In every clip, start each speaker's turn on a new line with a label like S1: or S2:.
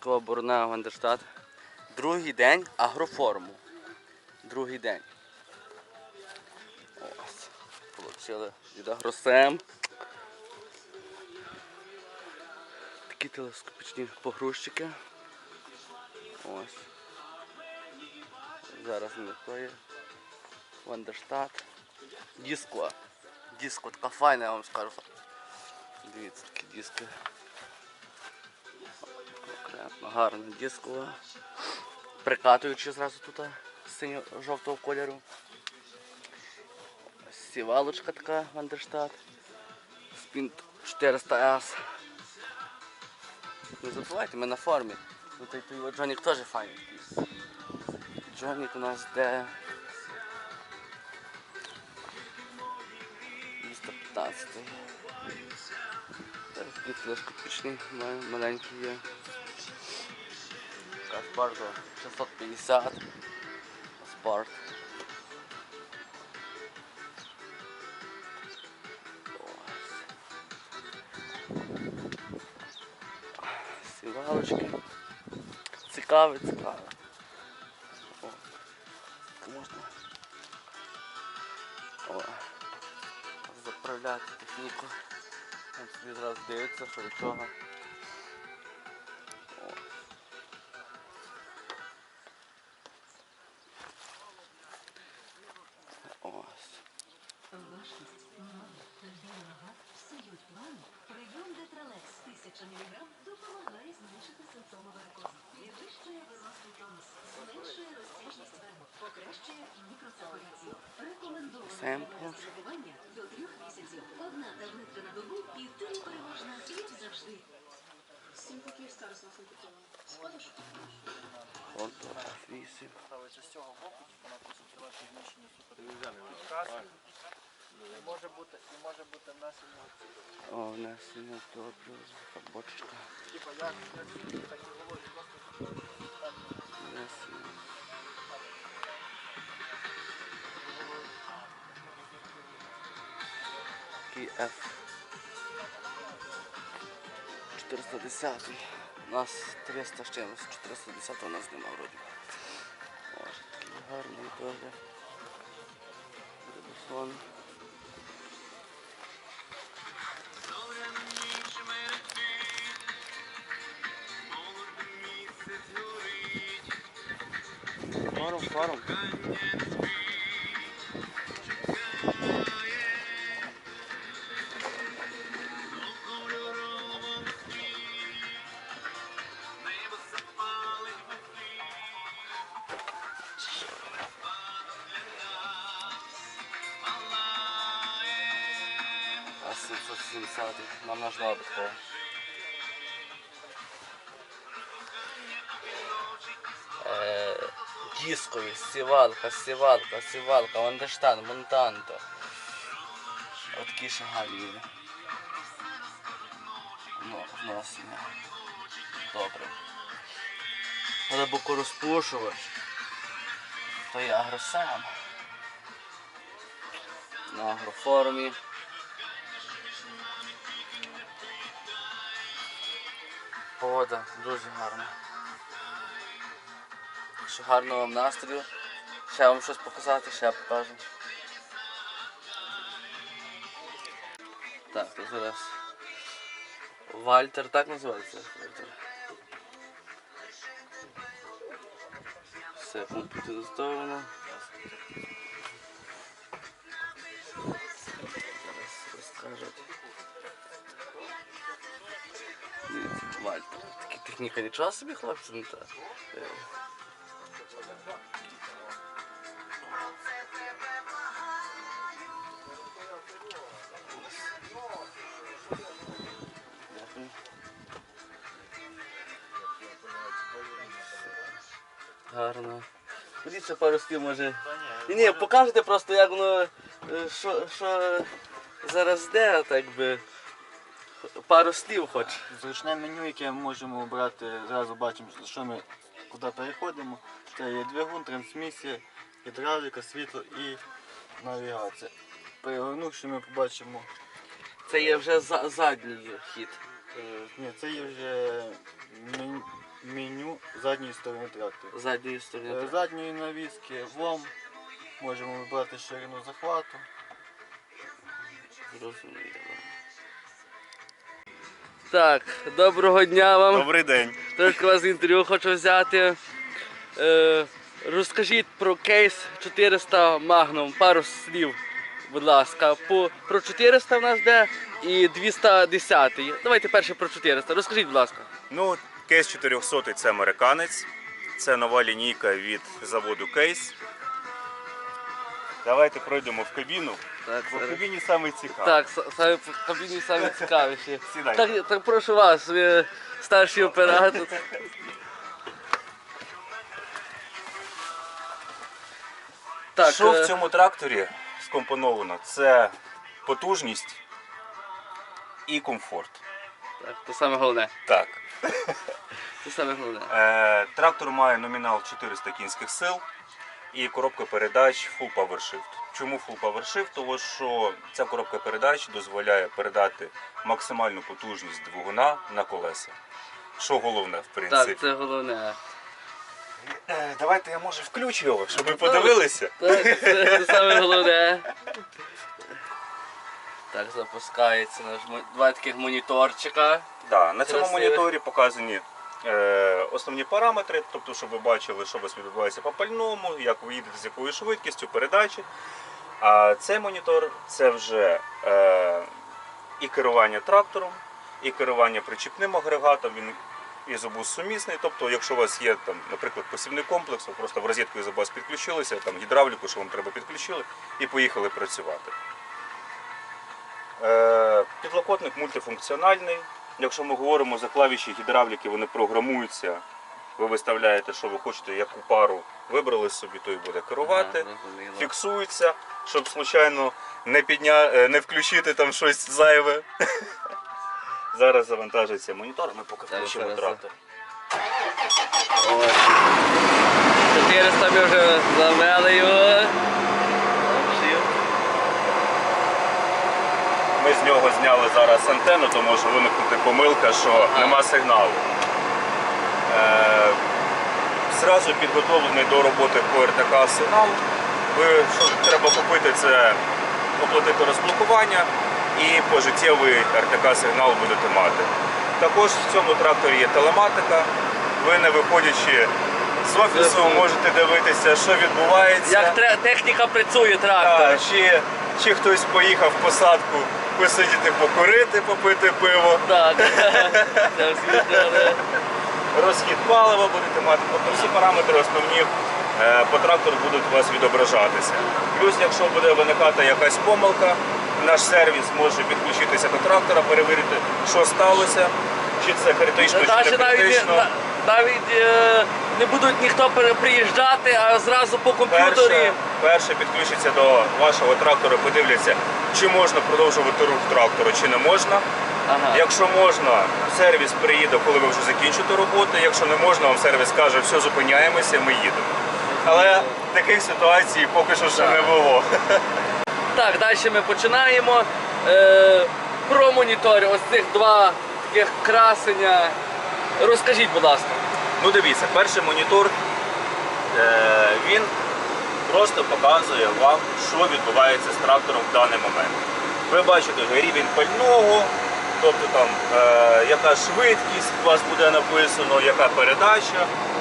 S1: Діскова борона Вандерштат. Другий день агроформу. Другий день. Ось. Получили від Агросем. Такі телескопічні погрузчики. Ось. Зараз не то є. Вандерштат. Диско. Диско така файна, я вам скажу. Дивіться, такі диски. Гарна дискова. Прикатуючи зразу тут синьо-жовтого кольору. Сівалочка така Вандерштат. Спінт 400S. Не забувайте, ми на формі. Ну, той, Джонік теж файний. Джонік у нас де 215. Зараз телескопічний, має- маленький є. Спарту 650. Спарт. Сівалочки. Цікаве, цікаве. О, можна. О, заправляти техніку. Там собі зразу дивиться, що від.
S2: 1000 мг допомагає зменшити симптоми варикозу. Підвищує венозний тонус, зменшує розтяжність вен, покращує мікроциркуляцію. Рекомендовано
S1: Семпл.
S2: до трьох місяців. Одна таблетка на добу і ти переможна, як завжди.
S1: От, F8.
S3: ставиться з цього боку, на концентрувати зміщення суперпідказки. І може бути, і може бути внесення
S1: О, внесення добре, бочечка.
S3: типу як як так і говорить, просто
S1: Внесення. F. 410. У нас 300 з чимось. 410 у нас нема вроді. Ось такий гарний теж. Рибосон. Форум, форум. А 770 нам нужна такого. Е, дискові, сівалка, сівалка, сівалка, Вандештан, Монтанто. От такі гарні. Ну, вносимо. Добре. Глибоко розпушувач. То є агросам. На агроформі. Погода дуже гарна. Що гарного вам настрою. Ще вам щось показати, ще покажу. Так, то зараз. Вальтер, так називається? Вальтер. Все комп'ютеризовано. Зараз розкажуть. Вальтер. Такі техніка нічого собі, хлопці, не так. Гарно. Подивіться пару слів може. Ні, ні, покажете просто, як воно, е, що, що зараз де, так би. Пару слів хоч.
S3: Зручне меню, яке ми можемо обрати, зразу бачимо, що ми куди переходимо. Це є двигун, трансмісія, гідравліка, світло і навігація. Перегорнувши, ми побачимо.
S1: Це є вже за, задній хід.
S3: е, Ні, це є вже мен- задньої сторони трактора.
S1: Задньої сторони.
S3: Е, Задньої навіски, влом, можемо вибрати ширину захвату.
S1: Зрозуміло. Так, доброго дня вам.
S4: Добрий день.
S1: Трошки вас інтерв'ю хочу взяти. Е, розкажіть про кейс 400 Magnum, пару слів, будь ласка. По, про 400 в нас де і 210. Давайте перше про 400. Розкажіть, будь ласка.
S4: Ну, кейс 400 це американець. Це нова лінійка від заводу Кейс. Давайте пройдемо в кабіну.
S1: Так,
S4: Бо в
S1: зараз.
S4: кабіні саме цікаво.
S1: Так, с- саме в кабіні.
S4: Сідайте.
S1: Так, так прошу вас, ви старший оператор. Так,
S4: Що
S1: е,
S4: в цьому тракторі скомпоновано? Це потужність і комфорт.
S1: так, то саме головне.
S4: Так.
S1: Це саме головне.
S4: Е, трактор має номінал 400 кінських сил і коробка передач Full Power Shift. Чому Full Power Shift? Тому що ця коробка передач дозволяє передати максимальну потужність двигуна на колеса. Що головне, в принципі.
S1: Так, це головне.
S4: Е, Давайте я може включу його, щоб ви подивилися.
S1: Так, це, це саме головне. Так, запускається наш два таких моніторчика.
S4: Да, на цьому
S1: Красиве.
S4: моніторі показані основні параметри, тобто, щоб ви бачили, що у вас відбувається по пальному, як ви їдете з якою швидкістю, передачі. А цей монітор це вже е, і керування трактором, і керування причіпним агрегатом. Він ізобус сумісний. Тобто, якщо у вас є там, наприклад, посівний комплекс, ви просто в розетку ізобус підключилися, там гідравліку, що вам треба підключили, і поїхали працювати. Е, Підлокотник мультифункціональний. Якщо ми говоримо за клавіші гідравліки, вони програмуються. Ви виставляєте, що ви хочете, яку пару вибрали собі, то і буде керувати.
S1: Ага.
S4: Фіксується, щоб случайно не підня... е, не включити там щось зайве. Зараз завантажується монітор, ми поки включимо трактор.
S1: 400 ми вже завели його. Включив.
S4: Ми з нього зняли зараз антенну, то може виникнути помилка, що нема сигналу. Е, зразу підготовлений до роботи по РТК сигнал. Ви, що треба купити, це оплатити розблокування і пожиттєвий РТК сигнал будете мати. Також в цьому тракторі є телематика. Ви не виходячи з офісу, можете дивитися, що відбувається.
S1: Як техніка працює трактор.
S4: Так, чи, чи хтось поїхав в посадку посидіти, покурити, попити пиво,
S1: Так.
S4: Розхід палива будете мати, тобто всі параметри основні е, по трактору будуть у вас відображатися. Плюс, якщо буде виникати якась помилка, наш сервіс може підключитися до трактора, перевірити, що сталося, чи це критично, чи не критично.
S1: навіть е, не будуть ніхто приїжджати, а зразу по комп'ютері.
S4: Перше, перше підключиться до вашого трактора, подивляться, чи можна продовжувати рух трактора, чи не можна.
S1: Ага.
S4: Якщо можна, сервіс приїде, коли ви вже закінчите роботу. Якщо не можна, вам сервіс каже, все, зупиняємося, ми їдемо. Але таких ситуацій поки що ще не було.
S1: Так, далі ми починаємо. Е, про монітори, ось цих два таких красення. Розкажіть, будь ласка.
S4: Ну дивіться, перший монітор е, він просто показує вам, що відбувається з трактором в даний момент. Ви бачите рівень пального, тобто там е, яка швидкість у вас буде написано, яка передача,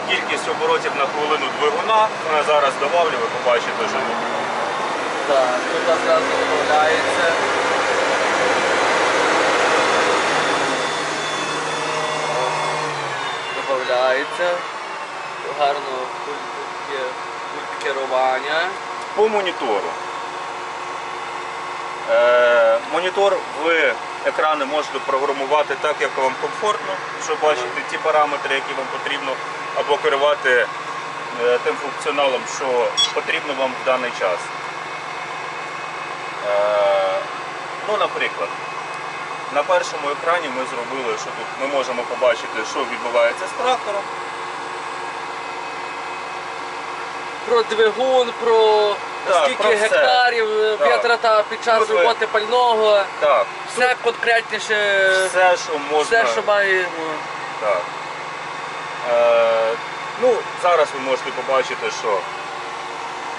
S4: кількість оборотів на хвилину двигуна. Вона зараз добавлю, ви побачите живу.
S1: Так, тут одразу додається. Додається. Гарно є- пульт керування.
S4: По монітору. Е, монітор ви екрани можете програмувати так, як вам комфортно, щоб бачити ті параметри, які вам потрібно, або керувати е, тим функціоналом, що потрібно вам в даний час. Е, ну, наприклад, на першому екрані ми зробили, що тут ми можемо побачити, що відбувається з трактором.
S1: Про двигун, про
S4: Так,
S1: скільки
S4: про
S1: гектарів е, витрата під час
S4: Тут ви-
S1: роботи пального.
S4: Так,
S1: Все конкретніше,
S4: все, що можна.
S1: все, що має. ну,
S4: Так. Е, Ну, зараз ви можете побачити, що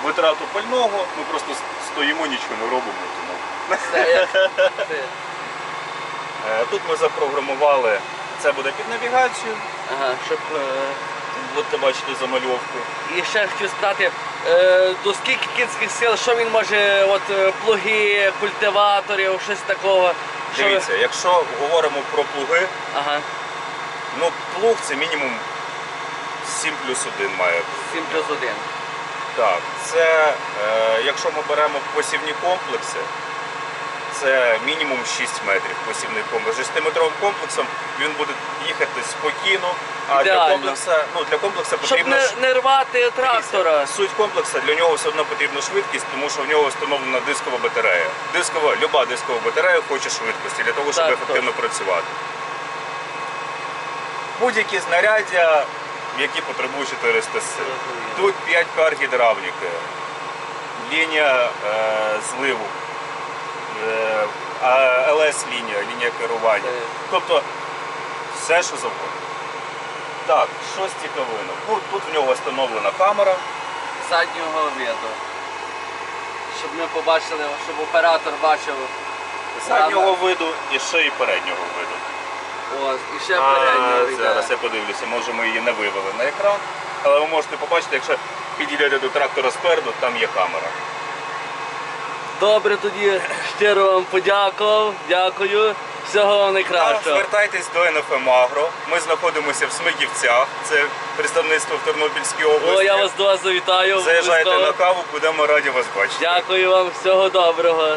S4: витрату пального ми просто стоїмо, нічого не робимо. Тому.
S1: Все, як ти.
S4: Е, Тут ми запрограмували, це буде під навігацію,
S1: Ага, щоб. е,
S4: будете бачити замальовку.
S1: І ще хочу спитати, е, до скільки кінських сил, що він може, от е, плуги, культиваторів, щось такого. Що ви-
S4: Дивіться, якщо говоримо про плуги,
S1: Ага,
S4: ну плуг це мінімум 7 плюс 1 має бути.
S1: 7 плюс 1.
S4: Так, це е, якщо ми беремо посівні комплекси, це мінімум 6 метрів посівний комплекс. 6-метровим комплексом він буде їхати спокійно, а для
S1: Ідеально.
S4: комплекса, ну, для комплекса
S1: Щоб
S4: потрібно
S1: не,
S4: ж-
S1: не рвати трактора.
S4: Суть комплексу для нього все одно потрібна швидкість, тому що в нього встановлена дискова батарея. Дискова, люба дискова батарея хоче швидкості для того, щоб
S1: Так,
S4: ефективно працювати. Будь-які знаряддя, які потребують 400 сил. Тут 5 пар гідравліки, лінія е, зливу, е, ЛС-лінія, лінія керування.
S1: Е.
S4: Тобто все, що завгодно. Так, що з цікавинок? Ну, тут в нього встановлена камера.
S1: заднього виду. Щоб ми побачили, щоб оператор бачив.
S4: заднього виду і ще й переднього виду.
S1: О, і ще переднього йде.
S4: зараз я подивлюся, може ми її не вивели на екран. Але ви можете побачити, якщо підійдете до трактора спереду, там є камера.
S1: Добре, тоді щиро вам подякував. Дякую. Всього вам найкращого.
S4: звертайтесь до НФМ Агро. Ми знаходимося в Смиківцях, це представництво в Тернопільській області.
S1: О, я вас до вас
S4: завітаю.
S1: Заїжджайте
S4: на каву, будемо раді вас бачити.
S1: Дякую вам, всього доброго.